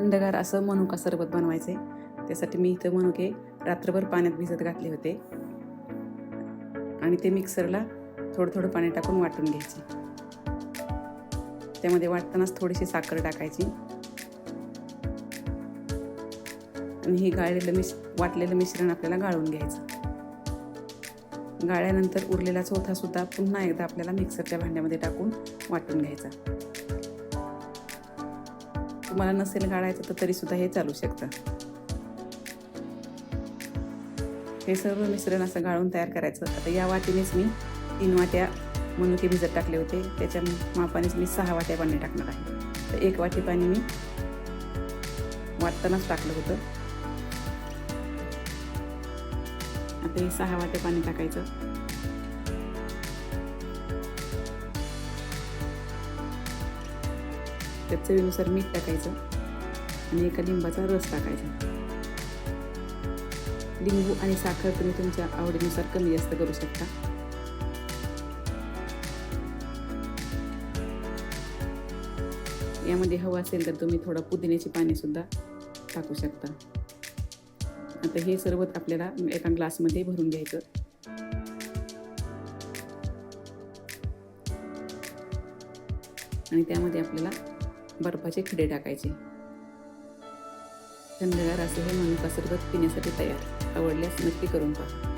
थंडगार असं मनुका सरबत बनवायचे? त्यासाठी मी इथं मनुके रात्रभर पाण्यात भिजत घातले होते. आणि ते मिक्सरला थोडं थोडं पाणी टाकून वाटून घ्यायचे. त्यामध्ये वाटतानाच थोडीशी साखर टाकायची. आणि हे गाळलेलं मिश वाटलेलं मिश्रण आपल्याला गाळून घ्यायचं. गाळल्यानंतर उरलेला चोथासुद्धा पुन्हा एकदा आपल्याला मिक्सरच्या भांड्यामध्ये टाकून वाटून घ्यायचा. तुम्हाला नसेल गाळायचं तर तरी सुद्धा हे चालू शकतं. हे सर्व मिश्रण असं गाळून तयार करायचं. आता या वाटीनेच मी तीन वाट्या मनुके भिजत टाकले होते. त्याच्या मापानेच मी सहा वाट्या पाणी टाकणार आहे. तर एक वाटी पाणी मी वाटतानाच टाकलं होतं. आता हे सहा वाटे पाणी टाकायचं. त्यात चवीनुसार मीठ टाकायचं आणि एका लिंबाचा रस टाकायचा. लिंबू आणि साखर तुम्ही तुमच्या आवडीनुसार कमी जास्त करू शकता. यामध्ये हवं असेल तर तुम्ही थोडं पुदिन्याची पाणी सुद्धा टाकू शकता. आता हे सर्व आपल्याला एका ग्लासमध्ये भरून घ्यायचं. आणि त्यामध्ये आपल्याला बर्फाचे खडे टाकायचे. थंडगार असे हे मनुका सरबत पिण्यासाठी तयार. आवडल्यास नक्की करून पहा.